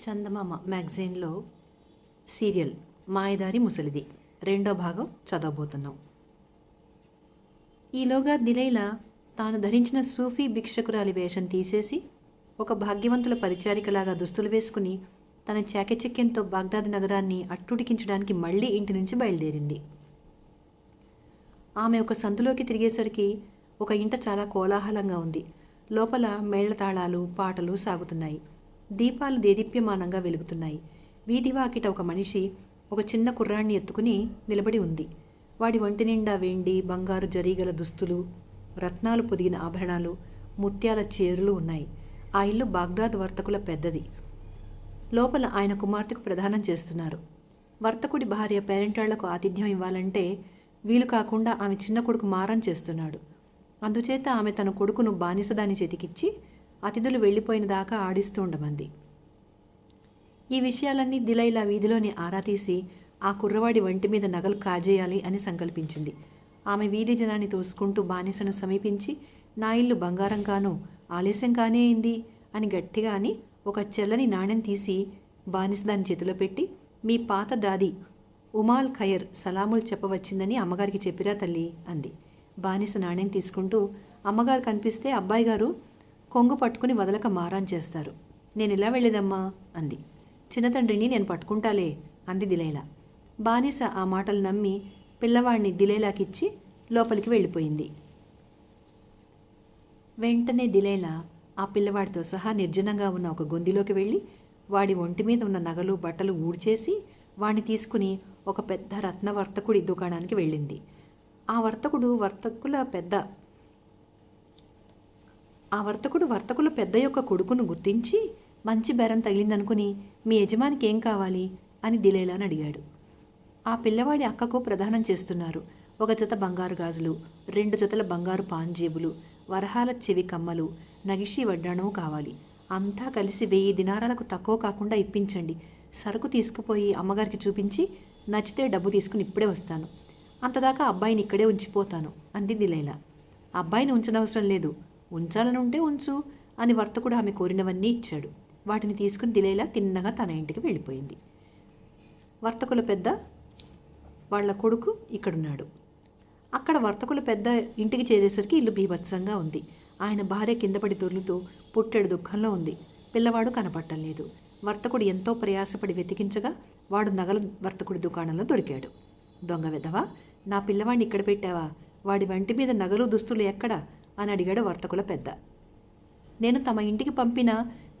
చందమామ మ్యాగజైన్లో serial మాయదారి ముసలిది. రెండో భాగం చదవబోతున్నాం. ఈలోగా దిలైల తాను ధరించిన సూఫీ భిక్షకురాలి వేషం తీసేసి ఒక భాగ్యవంతుల పరిచారికలాగా దుస్తులు వేసుకుని తన చాకచక్యంతో బాగ్దాద్ నగరాన్ని అట్టుడికించడానికి మళ్ళీ ఇంటి నుంచి బయలుదేరింది. ఆమె ఒక సందులోకి తిరిగేసరికి ఒక ఇంట చాలా కోలాహలంగా ఉంది. లోపల మేళతాళాలు పాటలు సాగుతున్నాయి. దీపాలు దేదీప్యమానంగా వెలుగుతున్నాయి. వీధివాకిట ఒక మనిషి ఒక చిన్న కుర్రాన్ని ఎత్తుకుని నిలబడి ఉంది. వాడి ఒంటి నిండా వెండి బంగారు జరీగల దుస్తులు రత్నాలు పొదిగిన ఆభరణాలు ముత్యాల చేరులు ఉన్నాయి. ఆ ఇల్లు బాగ్దాద్ వర్తకుల పెద్దది. లోపల ఆయన కుమార్తెకు ప్రదానం చేస్తున్నారు. వర్తకుడి భార్య పేరెంటాళ్ళకు ఆతిథ్యం ఇవ్వాలంటే వీలు కాకుండా ఆమె చిన్న కొడుకు మారం చేస్తున్నాడు. అందుచేత ఆమె తన కొడుకును బానిసదాని చేతికిచ్చి అతిథులు వెళ్ళిపోయిన దాకా ఆడిస్తూ ఉండమంది. ఈ విషయాలన్నీ దిలైలా వీధిలోని ఆరా తీసి ఆ కుర్రవాడి వంటి మీద నగలు కాజేయాలి అని సంకల్పించింది. ఆమె వీధి జనాన్ని తోసుకుంటూ బానిసను సమీపించి నా ఇల్లు బంగారం ఆలస్యంగానే అయింది అని గట్టిగా అని ఒక చెల్లని నాణెం తీసి బానిస దాని చేతిలో పెట్టి మీ పాత దాది ఉమాల్ ఖయర్ సలాములు చెప్పవచ్చిందని అమ్మగారికి చెప్పిరా తల్లి అంది. బానిస నాణెం తీసుకుంటూ అమ్మగారు కనిపిస్తే అబ్బాయి గారు కొంగు పట్టుకుని వదలక మారాన్ చేస్తారు. నేను ఇలా వెళ్ళేదమ్మా అంది చిన్నతండ్రిని నేను పట్టుకుంటాలే అంది దిలైలా. బానిస ఆ మాటలు నమ్మి పిల్లవాడిని దిలేలాకిచ్చి లోపలికి వెళ్ళిపోయింది. వెంటనే దిలేలా ఆ పిల్లవాడితో సహా నిర్జనంగా ఉన్న ఒక గొందిలోకి వెళ్ళి వాడి ఒంటి మీద ఉన్న నగలు బట్టలు ఊడ్చేసి వాడిని తీసుకుని ఒక పెద్ద రత్నవర్తకుడి దుకాణానికి వెళ్ళింది. ఆ వర్తకుడు వర్తకుల పెద్ద ఆ వర్తకుడు వర్తకుల పెద్ద యొక్క కొడుకును గుర్తించి మంచి బెరం తగిలిందనుకుని మీ యజమానికి ఏం కావాలి? అని దిలేలాని అడిగాడు. ఆ పిల్లవాడి అక్కకు ప్రదానం చేస్తున్నారు ఒక జత బంగారు గాజులు రెండు జతల బంగారు పాంజేబులు వరహాల చెవి కమ్మలు నగిషి వడ్డాణము కావాలి. అంతా కలిసి వెయ్యి దినారాలకు తక్కువ కాకుండా ఇప్పించండి. సరుకు తీసుకుపోయి అమ్మగారికి చూపించి నచ్చితే డబ్బు తీసుకుని ఇప్పుడే వస్తాను. అంతదాకా అబ్బాయిని ఇక్కడే ఉంచిపోతాను అంది దిలైలా. అబ్బాయిని ఉంచనవసరం లేదు ఉంచాలని ఉంటే ఉంచు అని వర్తకుడు ఆమె కోరినవన్నీ ఇచ్చాడు. వాటిని తీసుకుని దిలేలా తిన్నగా తన ఇంటికి వెళ్ళిపోయింది. వర్తకుల పెద్ద వాళ్ళ కొడుకు ఇక్కడున్నాడు. అక్కడ వర్తకుల పెద్ద ఇంటికి చేరేసరికి ఇల్లు బీభత్సంగా ఉంది. ఆయన భార్య కిందపడి దొర్లుతూ పుట్టెడు దుఃఖంలో ఉంది. పిల్లవాడు కనపట్టలేదు వర్తకుడు ఎంతో ప్రయాసపడి వెతికించగా వాడు నగల వర్తకుడి దుకాణంలో దొరికాడు. దొంగ విధవా నా పిల్లవాడిని ఇక్కడ పెట్టావా? వాడి వంటి మీద నగలు దుస్తులు ఎక్కడా? అని అడిగాడు వర్తకుల పెద్ద. నేను తమ ఇంటికి పంపిన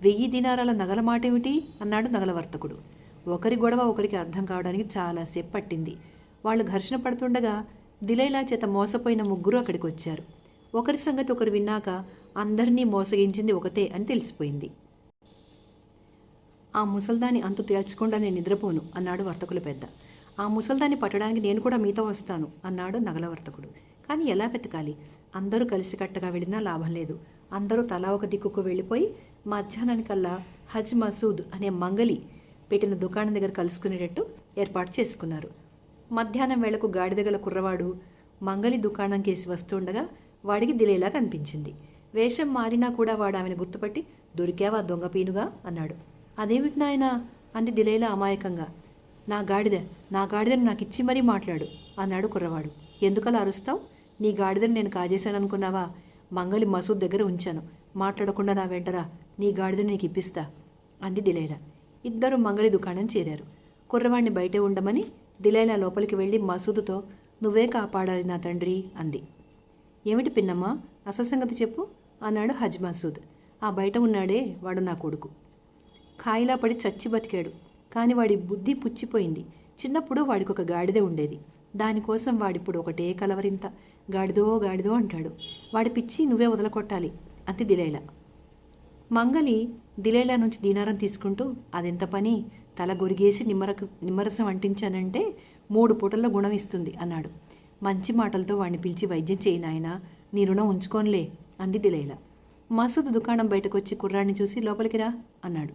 వెయ్యి దినారాల నగల మాటేమిటి? అన్నాడు నగల వర్తకుడు. ఒకరి గొడవ ఒకరికి అర్థం కావడానికి చాలాసేపు పట్టింది. వాళ్ళు ఘర్షణ పడుతుండగా దిలైలా చేత మోసపోయిన ముగ్గురు అక్కడికి వచ్చారు. ఒకరి సంగతి ఒకరు విన్నాక అందరినీ మోసగించింది ఒకతే అని తెలిసిపోయింది. ఆ ముసల్దాని అంతు తేల్చకుండా నేను నిద్రపోను అన్నాడు వర్తకుల పెద్ద. ఆ ముసల్దాన్ని పట్టడానికి నేను కూడా మీతో వస్తాను అన్నాడు నగల వర్తకుడు. కానీ ఎలా వెతకాలి? అందరూ కలిసికట్టుగా వెళ్ళినా లాభం లేదు. అందరూ తలా ఒక దిక్కుకు వెళ్ళిపోయి మధ్యాహ్నానికల్లా హజ్ మసూద్ అనే మంగలి పెట్టిన దుకాణం దగ్గర కలుసుకునేటట్టు ఏర్పాటు చేసుకున్నారు. మధ్యాహ్నం వేళకు గాడిదగల కుర్రవాడు మంగలి దుకాణం కేసి వస్తుండగా వాడికి దిలేలా కనిపించింది. వేషం మారినా కూడా వాడు ఆమెను గుర్తుపట్టి దొరికావా దొంగ పీనుగా? అన్నాడు. అదేమిటి నాయనా? అంది దిలేలా అమాయకంగా. నా గాడిద నా గాడిదను నాకు ఇచ్చి మరీ మాట్లాడు అన్నాడు కుర్రవాడు. ఎందుకలా అరుస్తావు? నీ గాడిదని నేను కాజేశాను అనుకున్నావా మంగలి మసూద్ దగ్గర ఉంచాను. మాట్లాడకుండా నా వెంటరా నీ గాడిదని నీకు ఇప్పిస్తా అంది దిలైలా. ఇద్దరు మంగలి దుకాణం చేరారు. కుర్రవాణ్ణి బయటే ఉండమని దిలైలా లోపలికి వెళ్ళి మసూదుతో నువ్వే కాపాడాలి నా తండ్రి అంది. ఏమిటి పిన్నమ్మా అసలు సంగతి చెప్పు అన్నాడు హజ్ మసూద్. ఆ బయట ఉన్నాడే వాడు నా కొడుకు. కాయిలా పడి చచ్చి బతికాడు. కానీ వాడి బుద్ధి పుచ్చిపోయింది. చిన్నప్పుడు వాడికి ఒక గాడిద ఉండేది. దానికోసం వాడిప్పుడు ఒకటే కలవరింత. గాడిదో గాడిదో అంటాడు. వాడి పిచ్చి నువ్వే వదలకొట్టాలి. అంది దిలైలా. మంగలి దిలేలా నుంచి దీనారం తీసుకుంటూ అదెంత పని? తల గొరిగేసి నిమ్మరక నిమ్మరసం అంటించానంటే మూడు పూటల్లో గుణం ఇస్తుంది అన్నాడు. మంచి మాటలతో వాడిని పిలిచి వైద్యం చేయి నాయనా నీ రుణం ఉంచుకోనులే అంది దిలేలా. మసూద్ దుకాణం బయటకు వచ్చి కుర్రాడిని చూసి లోపలికి రా అన్నాడు.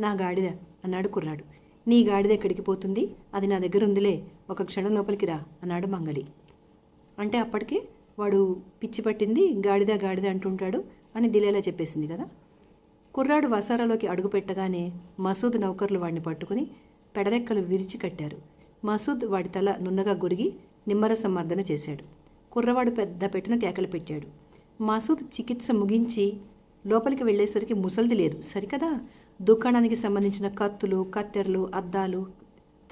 నా గాడిద అన్నాడు కుర్రాడు. నీ గాడిద ఎక్కడికి పోతుంది? అది నా దగ్గర ఉందిలే ఒక క్షణం లోపలికి రా అన్నాడు మంగలి. అంటే అప్పటికే వాడు పిచ్చి పట్టింది గాడిద గాడిద అంటుంటాడు అని దిలేలా చెప్పేసింది కదా. కుర్రాడు వసారాలోకి అడుగుపెట్టగానే మసూద్ నౌకర్లు వాడిని పట్టుకుని పెడరెక్కలు విరిచి కట్టారు. మసూద్ వాడి తల నున్నగా గురిగి నిమ్మరసం మర్దన చేశాడు. కుర్రవాడు పెద్ద పెట్టిన కేకలు పెట్టాడు. మసూద్ చికిత్స ముగించి లోపలికి వెళ్ళేసరికి ముసల్ది లేదు. సరికదా? దుకాణానికి సంబంధించిన కత్తులు కత్తెరలు అద్దాలు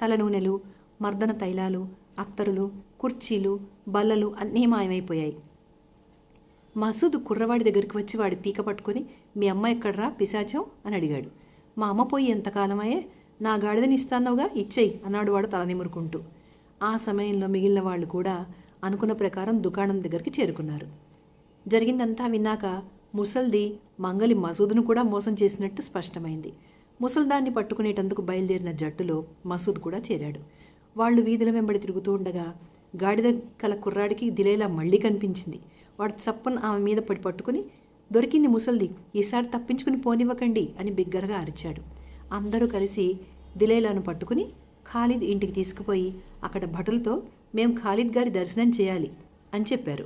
తల నూనెలు మర్దన తైలాలు అత్తరులు కుర్చీలు బల్లలు అన్నీ మాయమైపోయాయి. మసూద్ కుర్రవాడి దగ్గరికి వచ్చి వాడి పీక పట్టుకొని మీ అమ్మ ఎక్కడరా? పిశాచం? అని అడిగాడు. మా అమ్మ పోయి ఎంతకాలమయ్యే నా గాడిదని ఇస్తానవుగా ఇచ్చేయి అన్నాడు వాడు తల నిమురుకుంటూ. ఆ సమయంలో మిగిలిన వాళ్ళు కూడా అనుకున్న ప్రకారం దుకాణం దగ్గరికి చేరుకున్నారు. జరిగిందంతా విన్నాక ముసల్ది మంగలి మసూదును కూడా మోసం చేసినట్టు స్పష్టమైంది. ముసల్దాన్ని పట్టుకునేటందుకు బయలుదేరిన జట్టులో మసూద్ కూడా చేరాడు. వాళ్ళు వీధుల వెంబడి తిరుగుతూ ఉండగా గాడిద కల కుర్రాడికి దిలేలా మళ్ళీ కనిపించింది. వాడు చప్పన ఆమె మీద పడి పట్టుకుని దొరికింది ముసల్ది ఈసారి తప్పించుకుని పోనివ్వకండి అని బిగ్గరగా అరిచాడు. అందరూ కలిసి దిలేలాను పట్టుకుని ఖాలిద్ ఇంటికి తీసుకుపోయి అక్కడ భటులతో మేం ఖాలిద్ గారి దర్శనం చేయాలి అని చెప్పారు.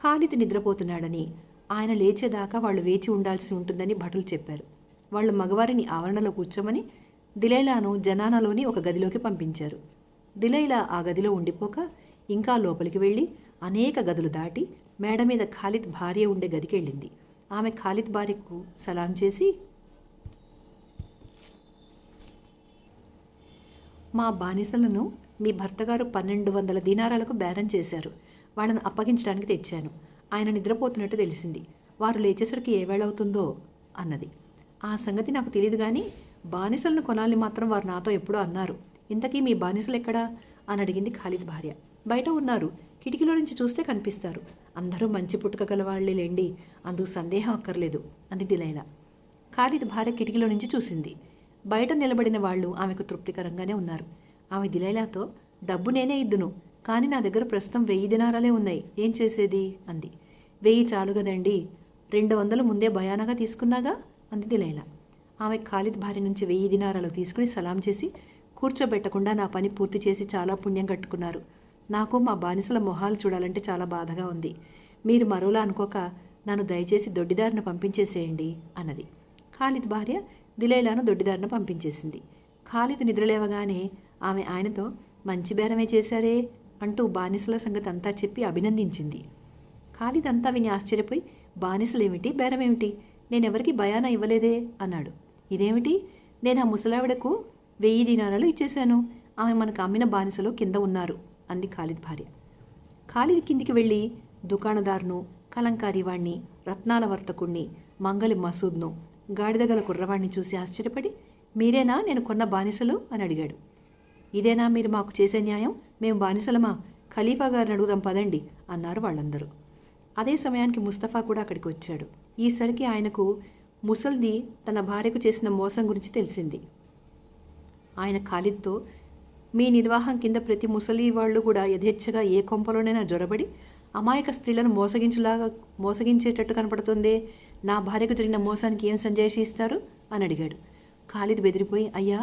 ఖాలిద్ నిద్రపోతున్నాడని ఆయన లేచేదాకా వాళ్ళు వేచి ఉండాల్సి ఉంటుందని భటులు చెప్పారు. వాళ్ళు మగవారిని ఆవరణలో కూర్చోమని దిలేలాను జనానాలోని ఒక గదిలోకి పంపించారు. దిలైలా ఆ గదిలో ఉండిపోక ఇంకా లోపలికి వెళ్ళి అనేక గదులు దాటి మేడ మీద ఖాలిద్ భార్య ఉండే గదికి వెళ్ళింది ఆమె ఖాలిద్ భార్యకు సలాం చేసి మా బానిసలను మీ భర్తగారు పన్నెండు వందల దీనారాలకు బేరం చేశారు. వాళ్ళని అప్పగించడానికి తెచ్చాను. ఆయన నిద్రపోతున్నట్టు తెలిసింది. వారు లేచేసరికి ఏ వేళ అవుతుందో అన్నది. ఆ సంగతి నాకు తెలియదు కానీ బానిసలను కొనాలని మాత్రం వారు నాతో ఎప్పుడో అన్నారు. ఇంతకీ మీ బానిసలు ఎక్కడా అని అడిగింది ఖాలిద్ భార్య. బయట ఉన్నారు. కిటికీలో నుంచి చూస్తే కనిపిస్తారు. అందరూ మంచి పుట్టుక గలవాళ్ళే లేండి. అందుకు సందేహం అక్కర్లేదు అంది దిలైలా. ఖాలిద్ భార్య కిటికీలో నుంచి చూసింది. బయట నిలబడిన వాళ్ళు ఆమెకు తృప్తికరంగానే ఉన్నారు. ఆమె దిలైలాతో డబ్బు నేనే ఇద్దును కానీ నా దగ్గర ప్రస్తుతం వెయ్యి దినారాలే ఉన్నాయి. ఏం చేసేది? అంది. వెయ్యి చాలు కదండి. రెండు వందలు ముందే భయానగా తీసుకున్నాగా? అంది దిలైలా. ఆమె ఖాలిద్ భార్య నుంచి వెయ్యి దినారాలు తీసుకుని సలాం చేసి కూర్చోబెట్టకుండా నా పని పూర్తి చేసి చాలా పుణ్యం కట్టుకున్నారు. నాకు మా బానిసల మొహాలు చూడాలంటే చాలా బాధగా ఉంది. మీరు మరోలా అనుకోక నన్ను దయచేసి దొడ్డిదారిన పంపించేసేయండి అన్నది. ఖాలిద్ భార్య దిలైలాను దొడ్డిదారిన పంపించేసింది. ఖాలిద్ నిద్రలేవగానే ఆమె ఆయనతో మంచి బేరమే చేశారే అంటూ బానిసల సంగతి అంతా చెప్పి అభినందించింది. ఖాలిద్ అంతా విని ఆశ్చర్యపోయి బానిసలేమిటి? బేరమేమిటి? నేనెవరికి భయాన ఇవ్వలేదే అన్నాడు. ఇదేమిటి? నేను ఆ ముసలావిడకు వెయ్యి దినారాలు ఇచ్చేశాను. ఆమె మనకు అమ్మిన బానిసలు కింద ఉన్నారు అంది ఖాలిద్ భార్య. ఖాలిద్ కిందికి వెళ్ళి దుకాణదారును కలంకారీ వాణ్ణి రత్నాల వర్తకుణ్ణి మంగలి మసూద్ను గాడిదగల కుర్రవాణ్ణి చూసి ఆశ్చర్యపడి మీరేనా? నేను కొన్న బానిసలు? అని అడిగాడు. ఇదేనా మీరు మాకు చేసే న్యాయం? మేము బానిసలమా? ఖలీఫా గారిని అడుగుదాం పదండి అన్నారు వాళ్ళందరూ. అదే సమయానికి ముస్తఫా కూడా అక్కడికి వచ్చాడు. ఈసరికి ఆయనకు ముసల్ది తన భార్యకు చేసిన మోసం గురించి తెలిసింది. ఆయన ఖాలిద్తో మీ నిర్వాహం కింద ప్రతి ముసలి వాళ్ళు కూడా యథేచ్ఛగా ఏ కొంపలోనైనా జొరబడి అమాయక స్త్రీలను మోసగించులాగా మోసగించేటట్టు కనపడుతుంది? నా భార్యకు జరిగిన మోసానికి ఏం సంజాయిషి ఇస్తారు అని అడిగాడు. ఖాలిద్ బెదిరిపోయి అయ్యా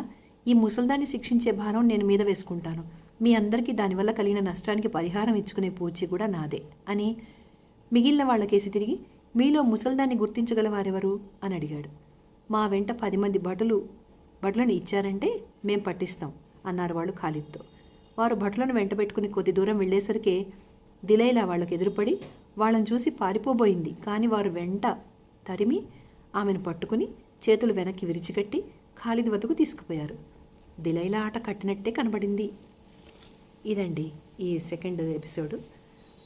ఈ ముసల్దాన్ని శిక్షించే భారం నేను మీద వేసుకుంటాను. మీ అందరికీ దానివల్ల కలిగిన నష్టానికి పరిహారం ఇచ్చుకునే పూచి కూడా నాదే అని మిగిలిన వాళ్ళకేసి తిరిగి మీలో ముసల్దాన్ని గుర్తించగల వారెవరు అని అడిగాడు. మా వెంట పది మంది భటులు భటులను ఇచ్చారంటే మేం పట్టిస్తాం అన్నారు వాళ్ళు ఖాలిద్తో. వారు భటులను వెంట పెట్టుకుని కొద్ది దూరం వెళ్ళేసరికి దిలైలా వాళ్ళకి ఎదురుపడి వాళ్ళని చూసి పారిపోబోయింది. కానీ వారు వెంట తరిమి ఆమెను పట్టుకుని చేతులు వెనక్కి విరిచికట్టి ఖాలిద్ వద్దకు తీసుకుపోయారు. దిలైలా ఆట కట్టినట్టే కనబడింది. ఇదండి ఈ సెకండ్ ఎపిసోడ్.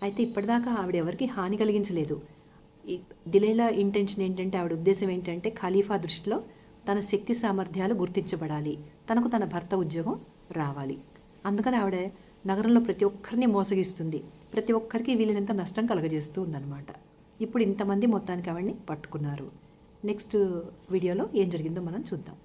అయితే ఇప్పటిదాకా ఆవిడ ఎవరికి హాని కలిగించలేదు. దిలైలా ఇంటెన్షన్ ఏంటంటే ఆవిడ ఉద్దేశం ఏంటంటే ఖలీఫా దృష్టిలో తన శక్తి సామర్థ్యాలు గుర్తించబడాలి. తనకు తన భర్త ఉద్యోగం రావాలి. అందుకని ఆవిడ నగరంలో ప్రతి ఒక్కరిని మోసగిస్తుంది. ప్రతి ఒక్కరికి వీలైనంత నష్టం కలగజేస్తూ ఉందన్నమాట. ఇప్పుడు ఇంతమంది మొత్తానికి ఆవిడని పట్టుకున్నారు. నెక్స్ట్ వీడియోలో ఏం జరిగిందో మనం చూద్దాం.